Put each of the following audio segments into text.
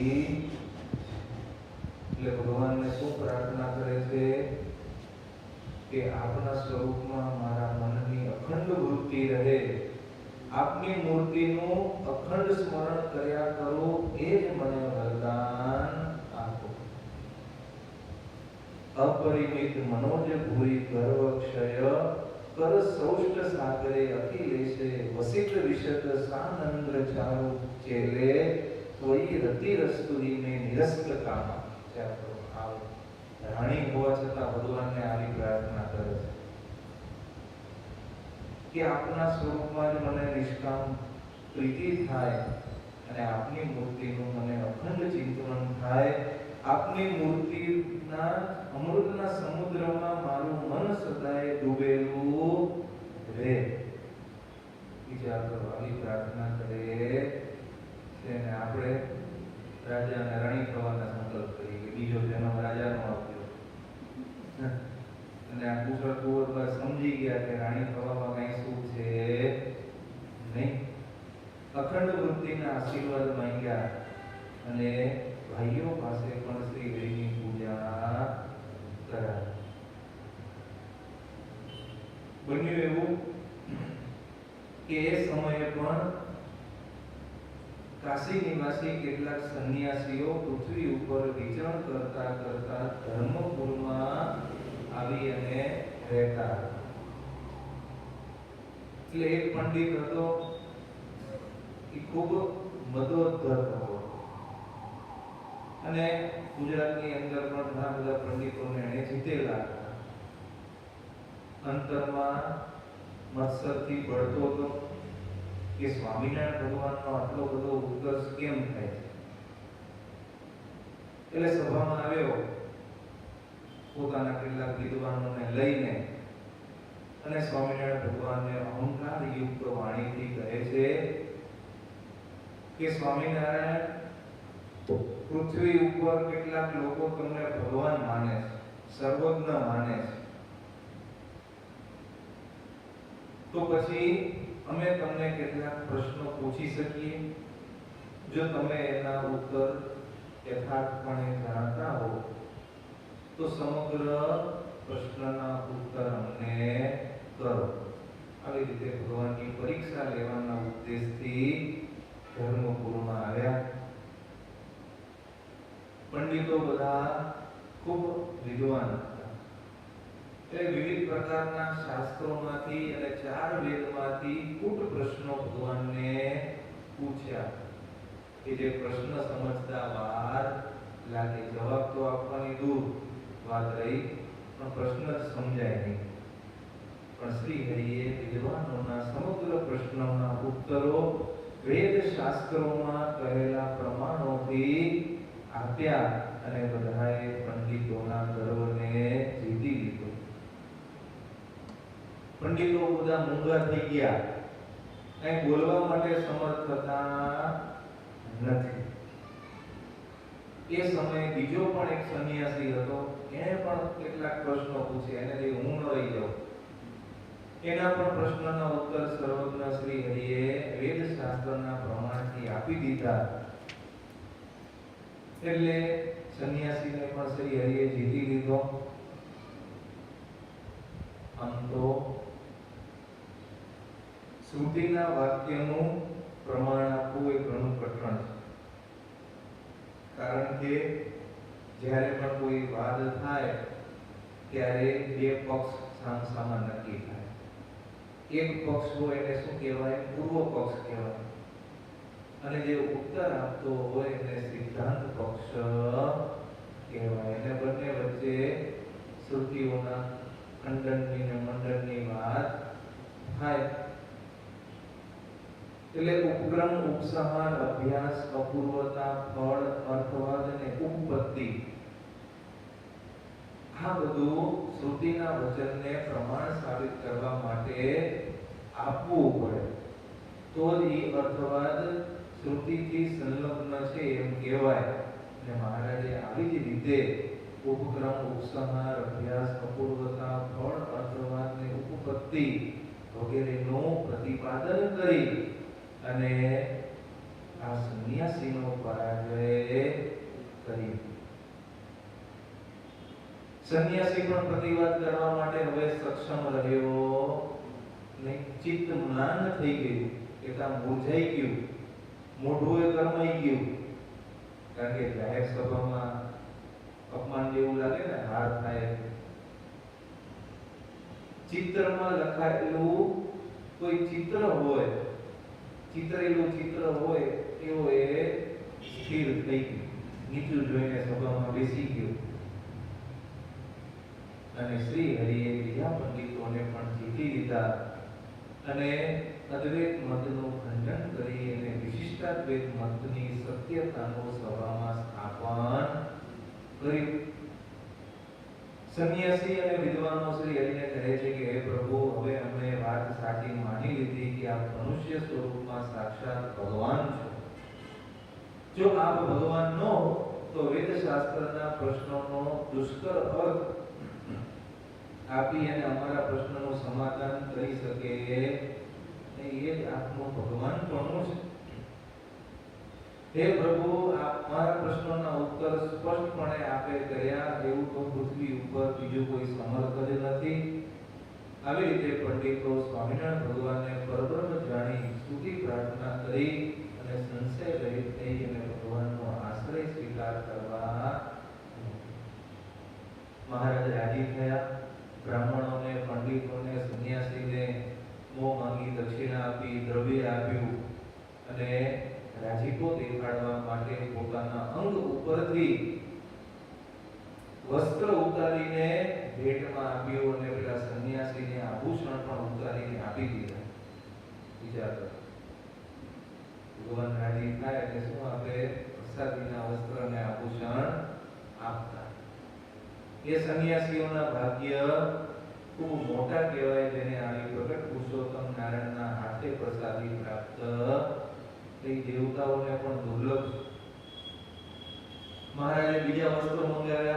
મૂર્તિ એટલે ભગવાનને શું પ્રાર્થના કરે છે કે આપના સ્વરૂપમાં મારા મનની અખંડ વૃત્તિ રહે? આપની મૂર્તિનું અખંડ સ્મરણ કર્યા કરો, એ જ મને વરદાન આપો. અપરિમિત મનોજ ભૂરી ગર્વ ક્ષય, કર સૌષ્ટ સાગરે અખિલેશે, વસિત વિશદ સાનંદ ચારુ ચેલે. ત્વયી રતી રસ્તુરીને નિરસ્ત છે આપણો આવ. રાણી હોવા છતાં ભગવાનને આવી પ્રાર્થના કરે છે. કે આપના સ્વરૂપમાં જ મને નિષ્કામ પ્રીતિ થાય અને આપની મૂર્તિનું મને અખંડ ચિંતન થાય. આપની મૂર્તિના અમૃતના સમુદ્રમાં મારું મન સદાય ડૂબેલું રહે. તો આવી પ્રાર્થના કરે અને આપણે રાજા અને રાણી થવાના સંકલ્પ કરીએ બીજો જન્મ રાજાનો આપ્યો. અને આ કુશળ કુંવર સમજી ગયા કે રાણી થવામાં કઈ સુખ છે નહીં. અખંડ વૃત્તિના આશીર્વાદ માંગ્યા અને ભાઈઓ પાસે પણ શ્રી હરિની પૂજા કરાવી. બન્યું એવું કે એ સમયે પણ કાશી નિવાસી કેટલાક સંન્યાસીઓ પૃથ્વી ઉપર વિચરણ કરતા કરતા ધર્મપુરમાં આવી અને રહેતા. એટલે એક પંડિત હતો, એ ખૂબ મદોદ્ધર હતો. અને ગુજરાતની અંદર પણ ઘણા બધા પંડિતોને એણે જીતેલા. અંતરમાં મત્સરથી ભળતો હતો. કે સ્વામિનારાયણ ભગવાનનો આટલો બધો ઉત્કર્ષ કેમ થાય? છે એટલે સભામાં આવ્યો, પોતાના કેટલાક વિદ્વાનોને લઈને, અને સ્વામિનારાયણ ભગવાનને અહંકાર યુક્ત વાણીથી કહે છે કે, સ્વામિનારાયણ, પૃથ્વી ઉપર કેટલાક લોકો તમને ભગવાન માને છે, સર્વજ્ઞ માને છે. તો પછી અમે તમને કેટલાક પ્રશ્નો પૂછી શકીએ. જો તમે એના ઉત્તર યથાર્થપણે જાણતા હો, તો સમગ્ર પ્રશ્નના ઉત્તર અમને કરો. આવી રીતે ભગવાનની પરીક્ષા લેવાના ઉદ્દેશથી ધર્મપુરમાં આવ્યા. પંડિતો બધા ખૂબ વિદ્વાન વિવિધ પ્રકારના શાસ્ત્રોમાંથી અને ચાર વેદમાંથી કૂટ પ્રશ્નો ભગવાનને પૂછ્યા કે જે પ્રશ્ન સમજતા વાર લાગે, જવાબ તો આપવાની દૂર વાત રહી, પણ પ્રશ્ન સમજાય નહીં. પણ શ્રી હરિએ વિદ્વાનોના સમગ્ર પ્રશ્નોના ઉત્તરો વેદ શાસ્ત્રોમાં કહેલા પ્રમાણોથી આપ્યા અને બધાએ પંડિતોના ગર્વને જીતી લીધો પંડિતો બધા મૂંગા થઈ ગયા. કઈ બોલવા માટે સમર્થ થતા નથી. એ સમયે બીજો પણ એક સંન્યાસી હતો. એણે પણ કેટલાક પ્રશ્નો પૂછ્યા. એને જે હું ન રહી જાઉં. એના પણ પ્રશ્નના ઉત્તર સર્વજ્ઞ શ્રી હરિએ વેદ શાસ્ત્રના પ્રમાણથી આપી દીધા. એટલે સંન્યાસીને પણ શ્રી હરિએ જીતી લીધો. તો શ્રુતિના વાક્યનું પ્રમાણ આપવું એ ઘણું કઠણ છે. કારણ કે જ્યારે પણ કોઈ વાદ થાય, ત્યારે બે પક્ષ સામસામા નક્કી થાય. એક પક્ષ હોય એને શું કહેવાય? પૂર્વ પક્ષ કહેવાય. અને જે ઉત્તર આપતો હોય એને સિદ્ધાંત પક્ષ કહેવાય. અને બંને વચ્ચે શ્રુતિઓના ખંડનની ને મંડનની વાત થાય. એટલે ઉપક્રમ ઉપસંહાર, અભ્યાસ, અપૂર્વતા, ફળ, અર્થવાદ અને ઉપપત્તિ. આ બધું શ્રુતિના વચનને પ્રમાણ સાબિત કરવા માટે આપવું પડે. તો જ અર્થવાદ શ્રુતિથી સંલગ્ન છે એમ કહેવાય. અને મહારાજે આવી જ રીતે ઉપક્રમ ઉપસંહાર, અભ્યાસ, અપૂર્વતા, ફળ, અર્થવાદ ને ઉપપત્તિ વગેરેનું પ્રતિપાદન કરી. અને આ સંન્યાસીનો પરાજય કરી સંન્યાસી પણ પ્રતિવાદ કરવા માટે હવે સક્ષમ રહ્યો નહીં ચિત્ત મ્લાન થઈ ગયું, એટલા મૂર્જાઈ ગયું, મોઢું એ કરમાઈ ગયું. કારણ કે જાહેર સભામાં અપમાન જેવું લાગે ને, હાર થાય. ચિત્રમાં લખાયેલું કોઈ ચિત્ર હોય ચિતરેલું ચિત્ર હોય એવો એ સ્થિર થઈ ગયું. નીચું જોઈને સભામાં બેસી ગયું. અને શ્રી હરિએ બીજા પંડિતોને પણ જીતી લીધા અને અદ્વૈત મતનું ખંડન કરી અને વિશિષ્ટાદ્વૈત મતની સત્યતાનું સભામાં સ્થાપન કર્યું. સંન્યાસી અને વિદ્વાનો શ્રી હરિને કહે છે કે, હે પ્રભુ, હવે અમે વાત સાચી માની લીધી કે આપ મનુષ્ય સ્વરૂપમાં સાક્ષાત ભગવાન છો. જો આપ ભગવાન ન તો વેદ શાસ્ત્રના પ્રશ્નોનો દુષ્કર અર્થ આપી અને અમારા પ્રશ્નનું સમાધાન કરી શકે એ જ આપનું ભગવાન પણ છે. હે પ્રભુ, આપ મારા પ્રશ્નોના ઉત્તર સ્પષ્ટપણે આપે કર્યા એવું તો પૃથ્વી ઉપર બીજું કોઈ સમર્થ નથી. આવી રીતે પંડિતો સ્વામિનારાયણ ભગવાનને પરબ્રહ્મ જાણી સ્તુતિ પ્રાર્થના કરી અને સંશય રહિત થઈ અને ભગવાનનો આશ્રય સ્વીકાર કરવા મહારાજ રાજી થયા. બ્રાહ્મણોને, પંડિતોને, સંન્યાસીને મો માંગી દક્ષિણા આપી, દ્રવ્ય આપ્યું અને રાજીપો દેખાડવા માટે પોતાના અંગ ઉપરથી વસ્ત્ર ઉતારીને ભેટમાં આપ્યું અને પેલા સંન્યાસીને આભૂષણ પણ ઉતારીને આપી દીધા. બીજા ભગવાન રાજી થાય એટલે શું આપે? પ્રસાદીના વસ્ત્ર અને આભૂષણ આપતા. એ સંન્યાસીઓના ભાગ્ય ખૂબ મોટા કહેવાય, જેને આવી પ્રગટ પુરુષોત્તમ નારાયણના હાથે પ્રસાદી પ્રાપ્ત થઈ. દેવતાઓને પણ દુર્લભ. મહારાજે બીજા વસ્ત્રો મંગાવ્યા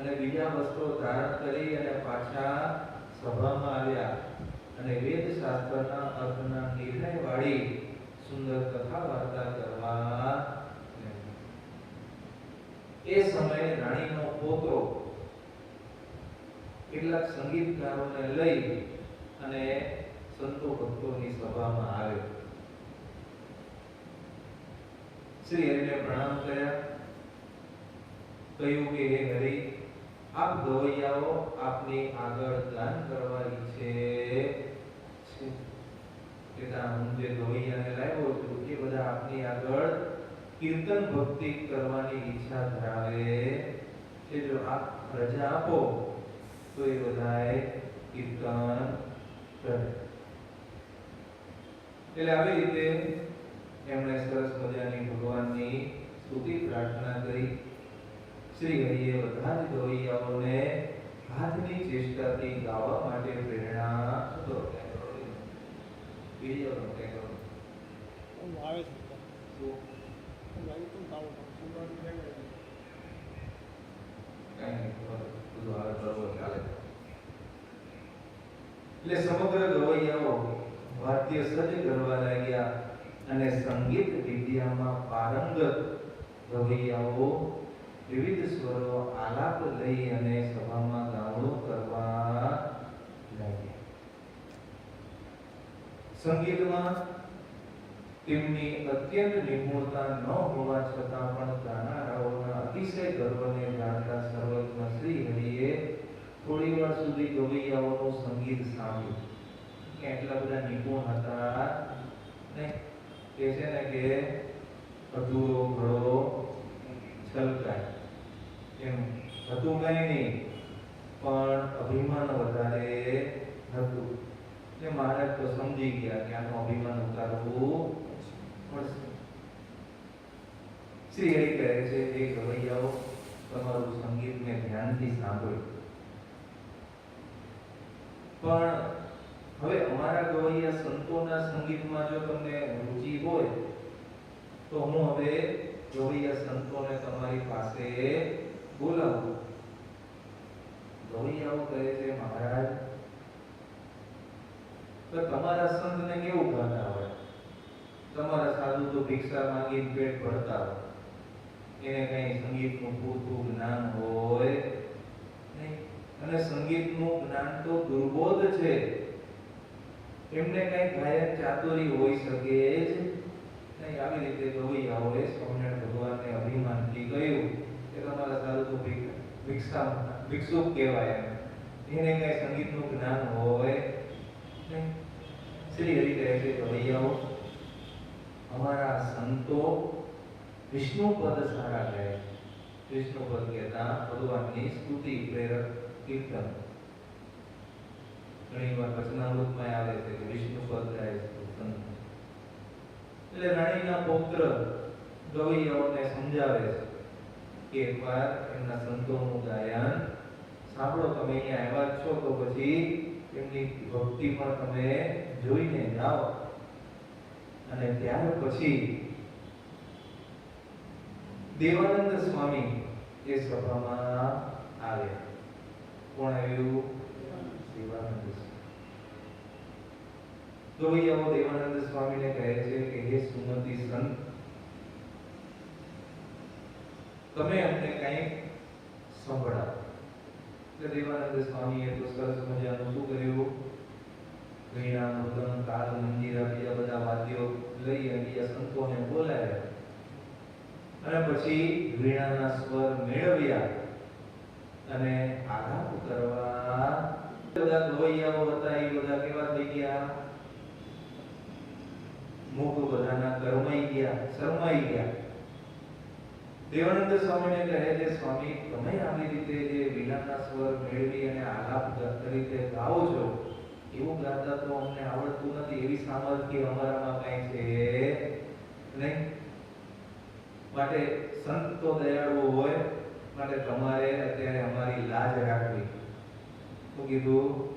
અને બીજા વસ્ત્રો ધારણ કરી અને પાછા સભામાં આવ્યા. અને વેદ શાસ્ત્રના અર્થના નિર્ણય વાળી સુંદર કથા વાર્તા કરવા. એ સમયે રાણીનો પોતો કેટલાક સંગીતકારોને લઈ અને સંતો ભક્તોની સભામાં આવ્યો શ્રી હરિને પ્રણામ કર્યા કહ્યું કે, હે હરિ આપ દોયાઓ આપની આગળ દાન કરવાની છે. એટલે હું જે દોયાને લાવ્યો છું એ બધા આપની આગળ કીર્તન ભક્તિ કરવાની ઈચ્છા ધરાવે છે. જો આપ રજા આપો, તો એ બધાએ કીર્તન કરે. એટલે આવી રીતે એમણે સરસ મજાની ભગવાનની સ્તુતિ પ્રાર્થના કરી. શ્રી હરિએ બધા જ ગવૈયાઓને હાથની ચેષ્ટાથી ગાવા માટે પ્રેરણા તો બીજો કંઈ કરો હું આવે છે. શું હું લાવી તું કામ સુંદરનું લેવાય કાંઈ નહીં બધું હાલ બરોબર ચાલે એટલે સમગ્ર ગવૈયાઓ ભારતીય સજ કરવા લાગ્યા અને સંગીત વિદ્યામાં પારંગત ગવૈયાઓ વિવિધ સ્વરો આલાપ લઈ અને સભામાં ગામડું કરવા લાગ્યા. સંગીતમાં તેમની અત્યંત નિપુણતા ન હોવા છતાં પણ ગાનારાઓના અતિશય ગર્વને જાણતા સર્વજ્ઞ શ્રી હરિએ થોડી વાર સુધી ગવૈયાઓનું સંગીત સાંભળ્યું. એટલા બધા નિપુણ હતા ને? કે છે ને કે અધૂરો ઘડો છલકાય. એમ હતું કઈ નહીં. પણ અભિમાન વધારે હતું એટલે મહારાજ તો સમજી ગયા કે આનું અભિમાન ઉતારવું પડશે. શ્રી હરિ કહે છે, એ ગવૈયાઓ તમારું સંગીતને ધ્યાનથી સાંભળો. પણ હવે અમારા ગવૈયા સંતોના સંગીતમાં જો તમને રુચિ હોય, તો હું હવે ગવૈયા સંતોને તમારી પાસે બોલાવું ગવૈયાઓ કહે છે, મહારાજ. તો તમારા સંતને કેવું ગાતા હોય? તમારા સાધુ તો ભિક્ષા માંગીને પેટ ભરતા હોય. એને કઈ સંગીતનું પૂરતું જ્ઞાન હોય અને સંગીતનું જ્ઞાન તો દુર્બોધ છે. એમને કઈ ગાયન ચાતુરી હોઈ શકે જ નહીં. આવી રીતે ગવૈયાઓએ સ્વામિનારાયણ ભગવાનને અભિમાનથી કહ્યું. ભિક્ષા ભિક્ષુક કહેવાય. એને કઈ સંગીતનું જ્ઞાન હોય શ્રી હરિ કહે છે ગવૈયાઓ અમારા સંતો વિષ્ણુ પદ સારા કહે વિષ્ણુ પદ કહેતા ભગવાનની સ્તુતિ, પ્રેરક, કીર્તન ઘણી વાર વચનામૃતમાં આવે છે કે વિષ્ણુ પદ ગાય. એટલે રાણીના પૌત્ર ગવૈયાઓને સમજાવે છે કે એકવાર એમના સંતોનું ગાયન સાંભળો. તમે અહીંયા આવ્યા છો તો પછી એમની ભક્તિ પણ તમે જોઈને જાઓ અને ત્યાર પછી દેવાનંદ સ્વામી એ સભામાં આવ્યા કોણ આવ્યું? દેવાનંદ સ્વામી. ગવૈયાઓ દેવાનંદ સ્વામીને કહે છે કે, હે સુમતી સંત તમે અમને કંઈક સંભળાવો. એટલે દેવાનંદ સ્વામીએ તો સરસ મજાનું શું કર્યું? વીણા મૃદંગ તાલ મંદિર બીજા બધા વાદ્યો લઈ અને બીજા સંતોને બોલાવ્યા. અને પછી વીણાના સ્વર મેળવ્યા અને આઘાત કરવા. બધા લોહિયાઓ હતા, એ બધા કેવા થઈ ગયા? મુખ બધાના કરમાઈ ગયા, શરમાઈ ગયા. દેવાનંદ સ્વામીને કહે છે, સ્વામી, તમે આવી રીતે જે વીણાના સ્વર મેળવી અને આલાપ તરીકે ગાઓ છો, એવું ગાતા તો અમને આવડતું નથી. એવી સામર્થ્ય અમારામાં કઈ છે નહીં. માટે સંત તો દયાળુ હોય, માટે તમારે અત્યારે અમારી લાજ રાખવી. શું કીધું,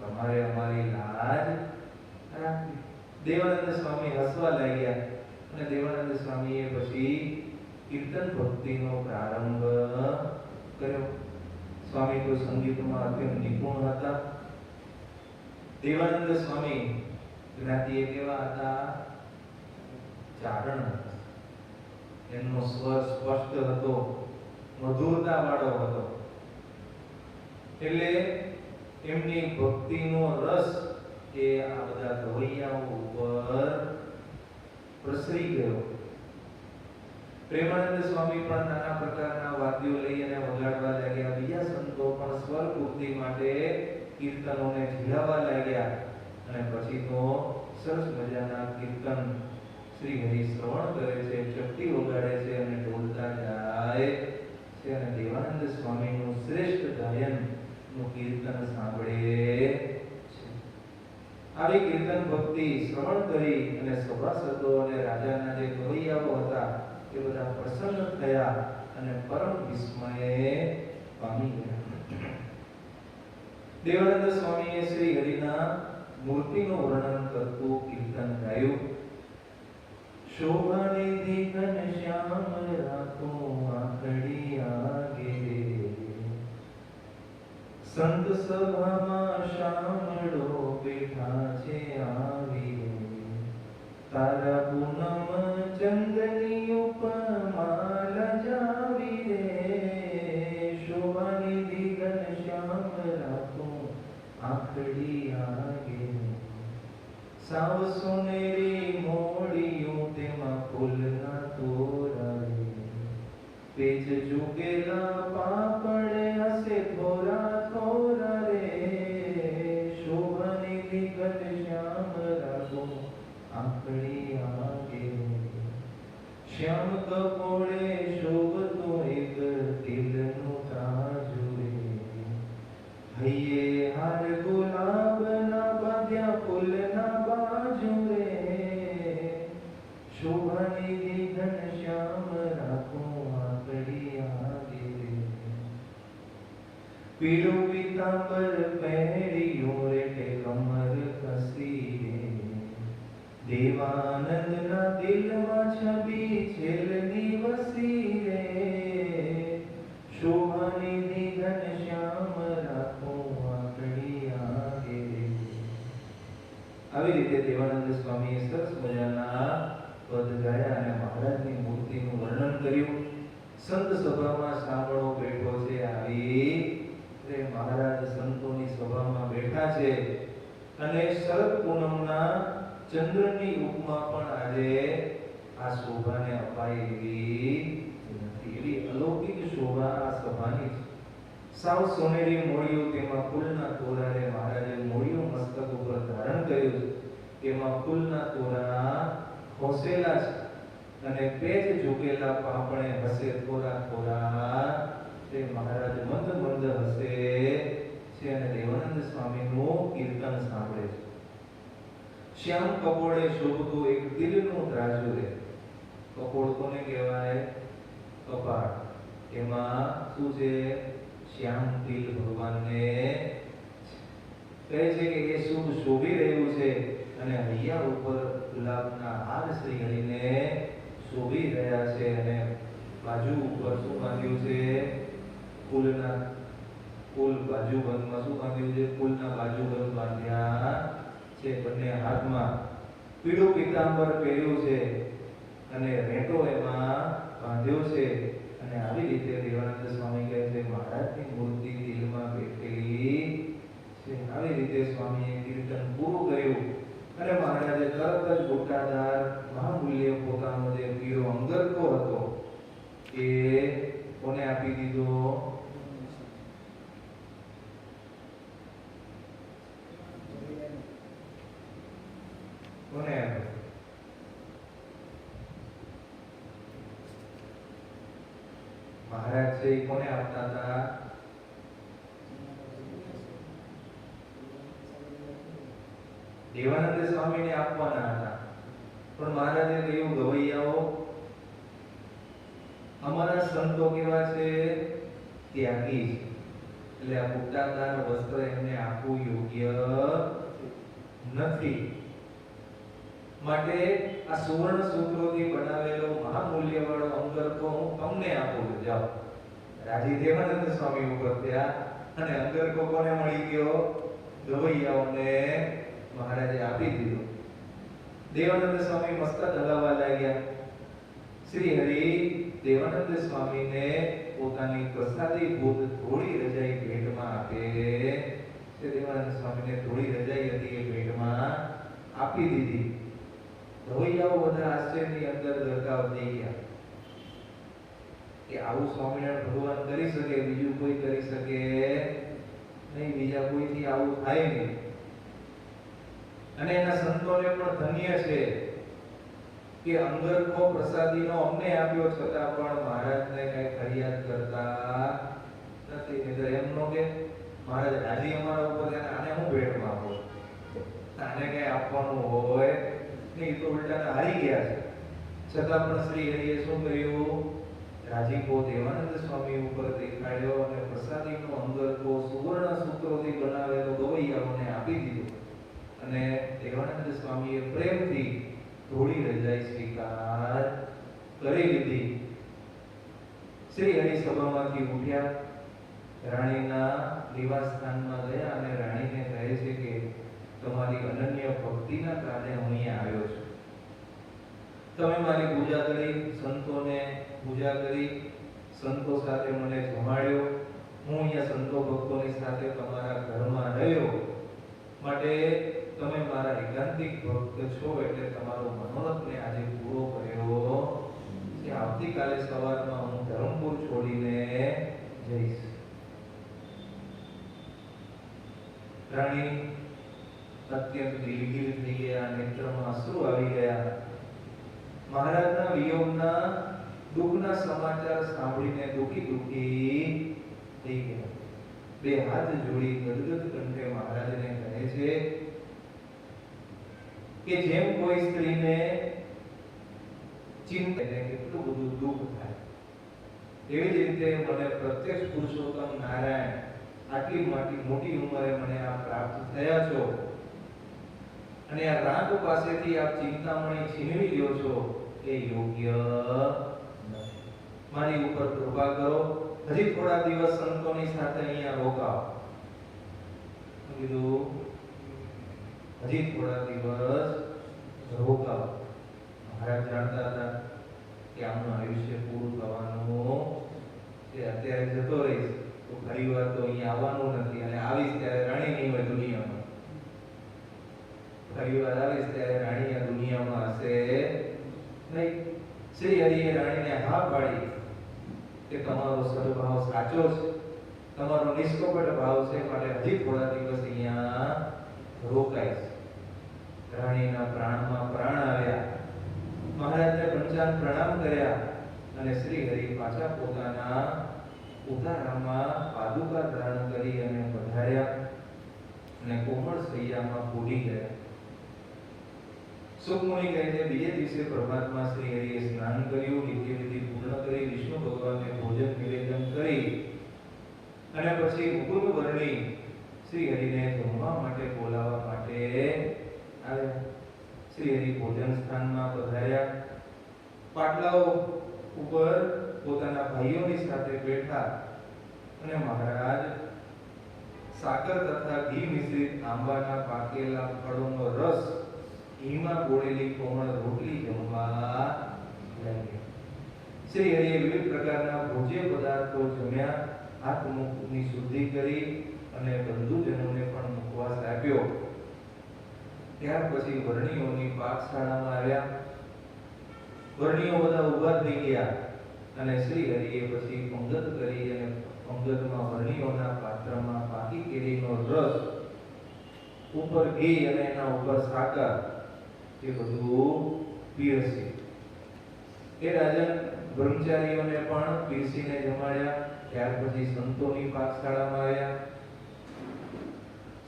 તમારે અમારી લાજ રાખવી. દેવાનંદ સ્વામી હસવા લાગ્યા અને દેવાનંદ સ્વામીએ પછી કીર્તન ભક્તિનો પ્રારંભ કર્યો. સ્વામી તો સંગીતમાં અત્યંત નિપુણ હતા. દેવાનંદ સ્વામી જ્ઞાતિએ કેવા હતા? ચારણ એમનો સ્વર સ્પષ્ટ હતો મધુરતા વાળો હતો. એટલે એમની ભક્તિનો રસ એ આ બધા ગવૈયાઓ ઉપર પ્રસરી ગયો. પ્રેમાનંદ સ્વામી પણ નાના પ્રકારના વાદ્યો લઈ અને વગાડવા લાગ્યા. બીજા સંતો પણ સ્વર પૂર્તિ માટે કીર્તનોને ઝીલાવા લાગ્યા. અને પછી તો સરસ મજાના કીર્તન શ્રી હરિ શ્રવણ કરે છે, ચપટી વગાડે છે અને ઢોલતા જાય છે અને દેવાનંદ સ્વામીનું શ્રેષ્ઠ ગાયનનું કીર્તન સાંભળે આવી કીર્તન ભક્તિ શ્રવણ કરી અને સભાસદો અને રાજાના જે ગવૈયાઓ હતા એ બધા પ્રસન્ન થયા અને પરમ વિસ્મયે પામી ગયા. દેવાનંદ સ્વામીએ શ્રી હરિના મૂર્તિનું વર્ણન કરતું કીર્તન ગાયું. શોભનિધિ ઘન શ્યામ રાખો આખડી આગે. સંત સભામાં શામળો બેઠા છે આવી તારા પૂનમ ચંદની આંખડી આગે સાવ સોનેરી મોડિયું તેમાં ફૂલના તોરાએ પેજ જુગેલા પાપડે સભામાં સાંભળો, બેઠો છે આવી. તે મહારાજ સંતોની સભામાં બેઠા છે. અને શરદ પૂનમના ચંદ્રની ઉપમા પણ આજે આ શોભાને અપાય નથી. એવી અલૌકિક શોભા આ સભાની છે. સાવ સોનેરી મોળીઓ તેમાં ફૂલના તોરાને મહારાજે મોળીઓ મસ્તક ઉપર ધારણ કર્યું છે. તેમાં ફૂલના તોરા ખોસેલા છે. અને પેજ જોગેલા પાપણે હસે થોડા થોડા. તે મહારાજ મંદ મંદ હસે છે અને દેવાનંદ સ્વામીનું કીર્તન સાંભળે છે. શ્યામ કપોળે શોભતું એક તિલનું ત્રાજુ રે. કપોળ કોને કહેવાય? કપાળ. એમાં શું છે? શ્યામ તિલ ભગવાનને કહે છે કે એ શુભ શોભી રહ્યું છે અને હૈયા ઉપર ગુલાબના હાર શ્રી હરિને શોભી રહ્યા છે અને બાજુ ઉપર શું બાંધ્યું છે? ફૂલના ફૂલ બાજુ બંધમાં શું બાંધ્યું છે? ફૂલના બાજુ બંધ બાંધ્યા છે. બંને હાથમાં પીળું પીતાંબર પહેર્યું છે અને રેટો એમાં બાંધ્યો છે અને આવી રીતે દેવાનંદ સ્વામી કહે છે, મહારાજની મૂર્તિ દિલમાં બેઠેલી છે. આવી રીતે સ્વામીએ કીર્તન પૂરું કર્યું અને મહારાજે તરત જ ગોટાદાર મહામૂલ્ય પોતાનો જે પીળો અંગરખો હતો એ કોને આપી દીધો કોને આપ્યો મહારાજ છે એ કોને આપતા હતા દેવાનંદ સ્વામીને આપવાના હતા. પણ મહારાજે કહ્યું ગવૈયાઓ અમારા સંતો કેવા છે? ત્યાગી છે. એટલે આ મુક્તાકાર વસ્ત્ર એમને આપવું યોગ્ય નથી. માટે આ સુવર્ણ સૂત્રોથી બનાવેલો મહામૂલ્યવાળો અંગરખો હું તમને આપું. જાઓ. રાજી દેવાનંદ સ્વામી ઉપર થયા અને અંગરખો કોને મળી ગયો? ગવૈયાઓને મહારાજે આપી દીધો. દેવાનંદ સ્વામી મસ્તક હલાવવા લાગ્યા. શ્રી હરિ, દેવાનંદ સ્વામીને પોતાની પ્રસાદી ભૂત ધોળી રજાઈ ભેટમાં આપે. તે દેવાનંદ સ્વામીને ધોળી રજાઈ હતી એ ભેટમાં આપી દીધી. ધોઈયાઓ બધા આશ્ચર્યની અંદર ગરકાવ થઈ ગયા. કે આવું સ્વામિનારાયણ ભગવાન કરી શકે, બીજું કોઈ કરી શકે? નહીં, બીજા કોઈથી આવું થાય નહીં. અને એના સંતોને પણ ધન્ય છે કે અંગરખો પ્રસાદીનો અમને આપ્યો છતાં પણ મહારાજને કઈ ફરિયાદ કરતા નથી. નહીંતર એમ કે મહારાજ રાજી અમારા ઉપર છે આને હું ભેટમાં આપો આને કઈ આપવાનું હોય? નહીં તો ઉલટાને હારી ગયા છે. છતાં પણ શ્રી હરિએ શું કર્યું? રાજીપો દેવાનંદ સ્વામી ઉપર દેખાડ્યો અને પ્રસાદીનો અંગરખો સુવર્ણ સૂત્રોથી બનાવેલો ગવૈયાઓને આપી દીધો. અને દેવાનંદ સ્વામીએ પ્રેમથી થોડી રજાઈ સ્વીકાર કરી લીધી. શ્રી હરિ સભામાંથી ઉઠ્યા, રાણીના નિવાસ ગયા અને રાણીને કહે છે કે, તમારી અનન્ય ભક્તિના કારણે હું અહીંયા આવ્યો છું. તમે મારી પૂજા કરી, સંતોને પૂજા કરી, સંતો સાથે મને જમાડ્યો. હું અહીંયા સંતો ભક્તોની સાથે તમારા ઘરમાં રહ્યો. માટે તમે મારા એકાંતિક ભક્ત છો એટલે તમારો મનોરથને આજે પૂરો કર્યો. કે આવતીકાલે સવારમાં હું ધરમપુર છોડીને જઈશ. રાણી અત્યંત દિલગીર થઈ ગયા, નેત્રમાં અશ્રુ આવી ગયા. મહારાજના વિયોગના દુઃખના સમાચાર સાંભળીને દુખી દુખી થઈ ગયા. બે હાથ જોડી ગદગદ કંઠે મહારાજને કહે છે કે જેમ કોઈ સ્ત્રીને ચિંતા કેટલું બધું દુઃખ થાય. એવી જ રીતે મને પ્રત્યક્ષ પુરુષોત્તમ નારાયણ આટલી મોટી મોટી ઉંમરે મને આ પ્રાપ્ત થયા છો. અને આ રાગ પાસેથી આપ ચિંતામણી છીનવી લ્યો છો એ યોગ્ય મારી ઉપર કૃપા કરો. હજી થોડા દિવસ સંતોની સાથે અહીંયા રોકાઓ. કીધું હજી થોડા દિવસ રોકાવ મહારાજ જાણતા હતા કે આમનું આયુષ્ય પૂરું થવાનું તે અત્યારે જતો રહીશ. તો ફરી વાર તો અહીંયા આવવાનું નથી અને આવીશ ત્યારે રાણી નહીં હોય દુનિયામાં. ફરી વાર આવીશ ત્યારે રાણી આ દુનિયામાં હશે નહીં. શ્રી હરિએ રાણીને હા પાડી કે તમારો સદભાવ સાચો છે. તમારો નિષ્કપટ ભાવ છે. માટે હજી થોડા દિવસ અહીંયા રોકાય છે રાણીના પ્રાણમાં પ્રાણ આવ્યા. મહારાજને પંચાન પ્રણામ કર્યા અને શ્રી હરિ પાછા પોતાના ઉતારામાં પાદુકા ધારણ કરી અને પધાર્યા અને કોમળ સૈયામાં કૂદી ગયા. સુખમુનિ કહે છે, બીજે દિવસે પ્રભાતમાં શ્રી હરિએ સ્નાન કર્યું નિત્ય વિધિ પૂર્ણ કરી, વિષ્ણુ ભગવાનને ભોજન નિવેદન કરી અને પછી મુકુંદ વર્ણી શ્રી હરિને ધોવા માટે બોલાવવા માટે આવ્યા શ્રી હરિ ભોજન સ્થાનમાં પધાર્યા. પાટલાઓ ઉપર પોતાના ભાઈઓની સાથે બેઠા અને મહારાજ સાકર તથા ઘી મિશ્રિત આંબાના પાકેલા ફળોનો રસ ઘીમાં ગોળેલી કોમળ રોટલી જમવા લાગ્યા. શ્રી હરિએ વિવિધ પ્રકારના ભોજ્ય પદાર્થો જમ્યા હાથ મુખની શુદ્ધિ કરી અને બંધુજનોને પણ મુખવાસ આપ્યો. ત્યાર પછી વર્ણિયોની પાકશાળામાં આવ્યા. વર્ણિયો બધા ઊભા થઈ ગયા અને શ્રી હરિએ પછી પંગત કરી અને પંગતમાં વર્ણિયોના પાત્રમાં પાકી કેરીનો રસ ઉપર ઘી અને એના ઉપર સાકર એ બધું પીરસી. એ રાજન બ્રહ્મચારીઓને પણ પીરસીને જમાડ્યા. ત્યાર પછી સંતોની પાકશાળામાં આવ્યા.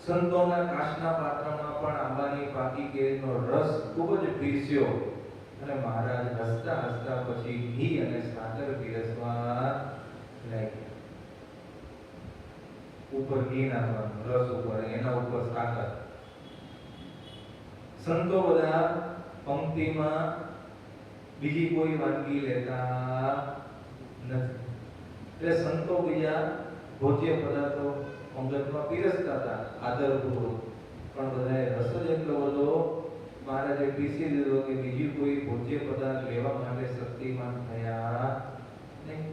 સંતોના કાશના પાત્રમાં પણ આંબાની પાકી કેરીનો રસ ખૂબ જ પીરસ્યો અને મહારાજ હસતા હસતા પછી ઘી અને સાકર પીરસવા લાગ્યા. ઉપર ઘી નાખવાનું રસ ઉપર એના ઉપર સાકર સંતો બધા પંક્તિમાં બીજી કોઈ વાનગી લેતા નથી. એટલે સંતો બીજા ભોજ્ય પદાર્થો પંગતમાં પીરસતા હતા. આદરપૂર્વક પણ બધાએ રસ જ એટલો બધો મહારાજે પીસી દીધો કે બીજી કોઈ ભોજ્ય પદાર્થ લેવા માટે શક્તિમાન થયા નહીં.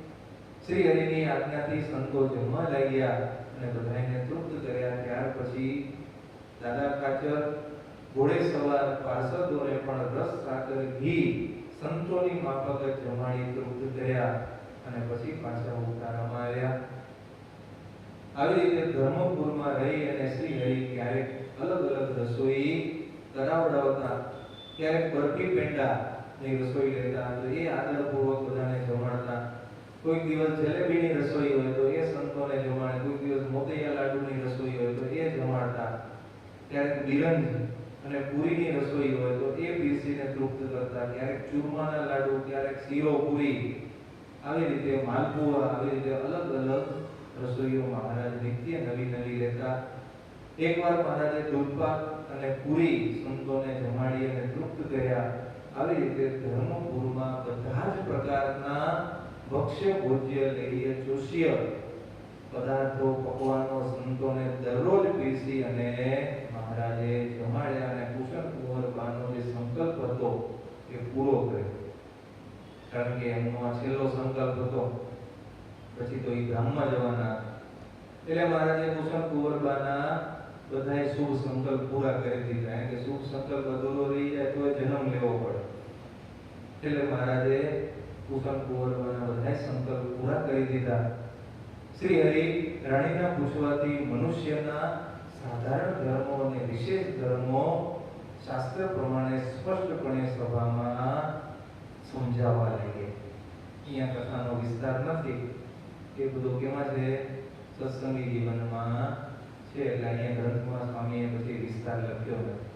શ્રી હરિની આજ્ઞાથી સંતો જમવા લાગ્યા અને બધાને તૃપ્ત કર્યા. ત્યાર પછી દાદા કાચર ઘોડે સવાર પાર્ષદોને પણ રસ, સાકર, ઘી સંતોની માફક જમાડી તૃપ્ત કર્યા અને પછી પાછા ઉતારામાં આવ્યા. આવી રીતે ધર્મપુરમાં રહી અને શ્રી હરિ ક્યારેક અલગ અલગ રસોઈ કરાવડાવતા ક્યારેક બરફી પેંડા રસોઈ લેતા, તો એ આદરપૂર્વક બધાને જમાડતા. કોઈક દિવસ જલેબીની રસોઈ હોય તો એ સંતોને જમાડે, કોઈક દિવસ મોતૈયા લાડુની રસોઈ હોય તો એ જમાડતા. ક્યારેક બિરંજ અને પૂરીની રસોઈ હોય તો એ પીસીને તૃપ્ત કરતા, ક્યારેક ચૂરમાના લાડુ, ક્યારેક શીરો પૂરી આવી રીતે માલપુઆ, આવી રીતે અલગ અલગ રસોઈઓ મહારાજ નિત્ય નવી નવી લેતા એકવાર મહારાજે દૂધપાક અને પૂરી સંતોને જમાડી અને તૃપ્ત કર્યા. આવી રીતે ધર્મપુરમાં બધા જ પ્રકારના ભક્ષ્ય ભોજ્ય લેહ્ય ચોષ્ય પદાર્થો, પકવાનો સંતોને દરરોજ પીસી અને મહારાજે જમાડ્યા અને કુશન કુંવરબાનો જે સંકલ્પ હતો એ પૂરો કર્યો. કારણ કે એમનો આ છેલ્લો સંકલ્પ હતો. પછી તો એ ધામમાં જવાના. એટલે મહારાજે કુશન કુંવરબાના બધાએ શુભ સંકલ્પ પૂરા કરી દીધા. કારણ કે શુભ સંકલ્પ અધૂરો રહી જાય તો જન્મ લેવો પડે. એટલે મહારાજે કુશન કુંવરબાના બધાએ સંકલ્પ પૂરા કરી દીધા. શ્રી હરિ રાણીના પૂછવાથી મનુષ્યના સાધારણ ધર્મો અને વિશેષ ધર્મો શાસ્ત્ર પ્રમાણે સ્પષ્ટપણે સભામાં સમજાવવા લાગે અહીંયા કથાનો વિસ્તાર નથી. એ બધું કેમાં છે? સત્સંગી જીવનમાં છે, એટલે અહીંયા ગ્રંથમાં સ્વામીએ પછી વિસ્તાર લખ્યો નથી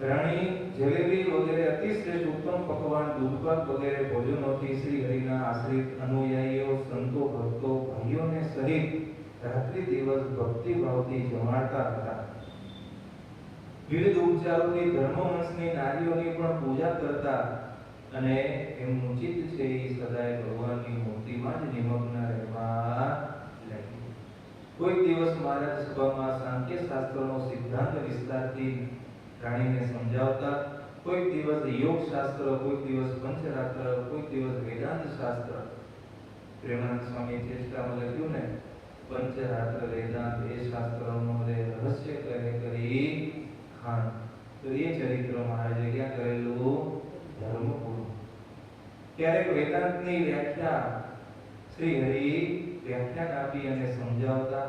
રણી જલેબી વગેરે અતિશ્રેષ્ઠ ઉત્તમ પકવાન, દૂધપાક વગેરે ભોજનોથી શ્રી હરિના આશ્રિત અનુયાયીઓ, સંતો, ભક્તો, ભાઈઓને સહિત રાત્રિ દિવસ ભક્તિ ભાવથી જમાડતા હતા. વિવિધ ઉપચારોથી ધર્મવંશની નારીઓની પણ પૂજા કરતા અને એમનું ચિત્ત છે એ સદાય ભગવાનની મૂર્તિમાં જ નિમગ્ન રહેવા લાગ્યું. કોઈ દિવસ મહારાજ સભામાં સાંખ્ય શાસ્ત્રનો સિદ્ધાંત વિસ્તારથી રાણીને સમજાવતા કોઈક દિવસ યોગ શાસ્ત્ર કોઈક દિવસ પંચરાત્ર કોઈક દિવસ વેદાંત શાસ્ત્ર પ્રેમાનંદ સ્વામી ચેષ્ટામાં લખ્યું ને, પંચરાત્ર, વેદાંત એ શાસ્ત્રનો રહસ્ય કરે કરી ખાણ. તો એ ચરિત્ર મહારાજે ક્યાં કરેલું? ક્યારેક વેદાંતની વ્યાખ્યા શ્રી હરિ વ્યાખ્યાન આપી અને સમજાવતા,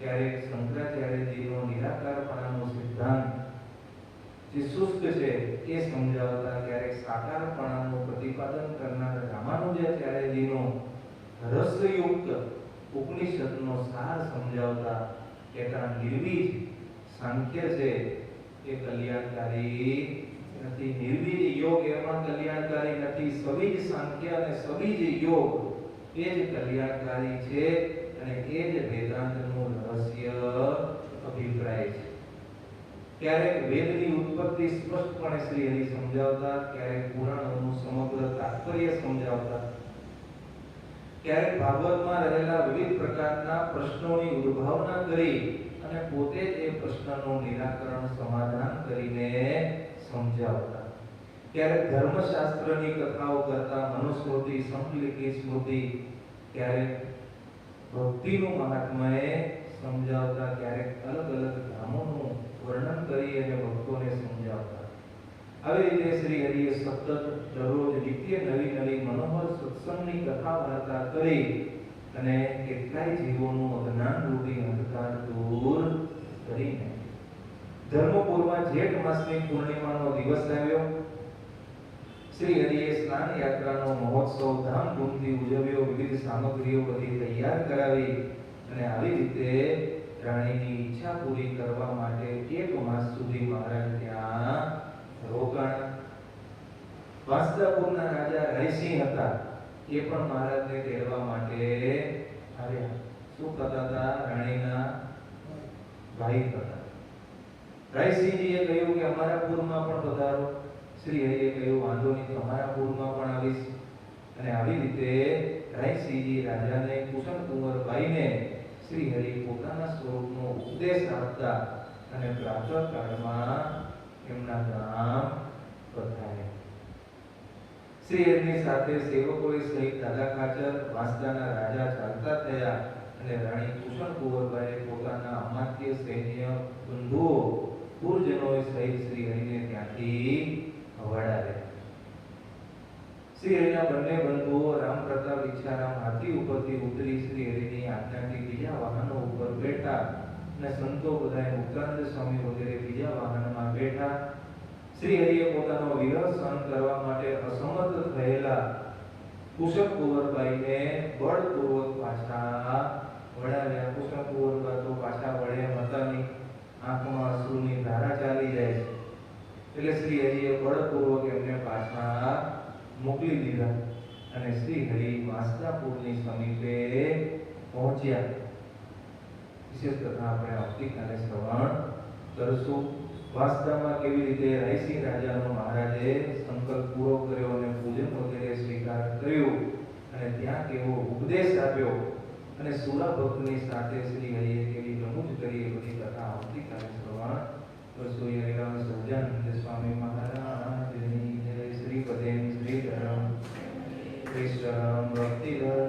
ક્યારેક શંકરાચાર્યજીનો નિરાકારપણાનો સિદ્ધાંત જે શુષ્ક છે એ સમજાવતા, ક્યારેક સાકારપણાનું પ્રતિપાદન કરનાર રામાનુજાચાર્યજીનો રસયુક્ત ઉપનિષદનો સાર સમજાવતા એટલા નિર્વીજ સાંખ્ય છે એ કલ્યાણકારી નથી નિર્વિજ યોગ એમાં કલ્યાણકારી નથી. સવિજ સંખ્યા અને સવિજ યોગ એ જ કલ્યાણકારી છે અને એ જ વેદાંતનું રહસ્ય અભિપ્રાય છે. ક્યારેક વેદની ઉત્પત્તિ સ્પષ્ટપણે શ્રી હરિ સમજાવતા, ક્યારેક પુરાણોનું સમગ્ર તાત્પર્ય સમજાવતા. ક્યારેક ભાગવતમાં રહેલા વિવિધ પ્રકારના પ્રશ્નોની ઉદ્ભાવના કરી અને પોતે જ એ પ્રશ્નનું નિરાકરણ સમાધાન કરીને સમજાવતા. ક્યારેક ધર્મશાસ્ત્રની કથાઓ કરતા, મનુસ્મૃતિ સંકલિકી સ્મૃતિ ક્યારેક ભક્તિનું મહાત્માએ સમજાવતા ક્યારેક અલગ અલગ ધામોનું વર્ણન કરી અને ભક્તોને સમજાવતા. આવી રીતે શ્રી હરિએ સતત દરરોજ નિત્ય નવી નવી મનોહર સત્સંગની કથા વાર્તા કરી અને કેટલાય જીવોનું અજ્ઞાન રૂપી અંધકાર દૂર કરીને ધર્મપુરમાં જેઠ માસની પૂર્ણિમાનો દિવસ આવ્યો શ્રી હરિએ સ્નાન યાત્રાનો મહોત્સવ ધામધૂમથી ઉજવ્યો. વિવિધ સામગ્રીઓ બધી તૈયાર કરાવી અને આવી રીતે રાણીની ઈચ્છા પૂરી કરવા માટે એક માસ સુધી મહારાજ ત્યાં રોકાણ. વાંસદાપુરના રાજા રાયસિંહ હતા. એ પણ મહારાજને તેડવા માટે આવ્યા. શું કરતા હતા રાણીના ભાઈ હતા? રાયસિંહજીએ કહ્યું કે અમારા પુરમાં પણ પધારો. શ્રી હરિએ કહ્યું, વાંધો નહીં, તમારા પૂરમાં પણ આવીશ. અને આવી રીતે રાયસિંહજી રાજાને કુશન કુંવરભાઈને શ્રી હરિ પોતાના સ્વરૂપનો ઉપદેશ આપતા અને કાળમાં એમના ગામ પધાર્યા શ્રી હરિની સાથે સેવકોએ સહિત દાદા ખાચર, વાંસદાના રાજા ચાલતા થયા અને રાણી કુશન કુંવરબાઈએ પોતાના અમાત્ય સૈન્ય બંધુઓ પુરજનોએ સહિત શ્રી હરિને ત્યાંથી વડાવ્યા શ્રી હરિના બંને બંધુઓ રામ પ્રતાપ ઈચ્છારામ હાથી ઉપરથી ઉતરી શ્રી હરિની આજ્ઞાથી બીજા વાહનો ઉપર બેઠા અને સંતો બધાએ મુક્તાનંદ સ્વામી વગેરે બીજા વાહનમાં બેઠા. શ્રી હરિએ પોતાનો વિરહ સહન કરવા માટે અસમર્થ થયેલા કુશળ કુંવરબાઈને બળપૂર્વક પાછા વળાવ્યા. કુશળ કુંવરબા તો પાછા વળ્યા હતા નહીં. આંખમાં અશ્રુની ધારા ચાલી જાય છે. એટલે શ્રી હરિએ બળપૂર્વક એમને પાછા મોકલી દીધા અને શ્રી હરિ વાંસદાપુરની સમીપે પહોંચ્યા. વિશેષ કથા આપણે આવતીકાલે શ્રવણ કરશું. વાંસદામાં કેવી રીતે રાયસિંહ રાજાનો મહારાજે સંકલ્પ પૂરો કર્યો અને પૂજન વગેરે સ્વીકાર કર્યો અને ત્યાં કેવો ઉપદેશ આપ્યો અને સોના ભક્તની સાથે શ્રી હરિએ કેવી રમૂજ કરી બધી કથા આવતીકાલે શ્રવણ, રસોઈ હરિરામ સહજાનંદ સ્વામી મહારાજની જય શ્રી પદેમ શ્રી ધરમ, ભક્તિ ભક્તિધર્માત્મજમ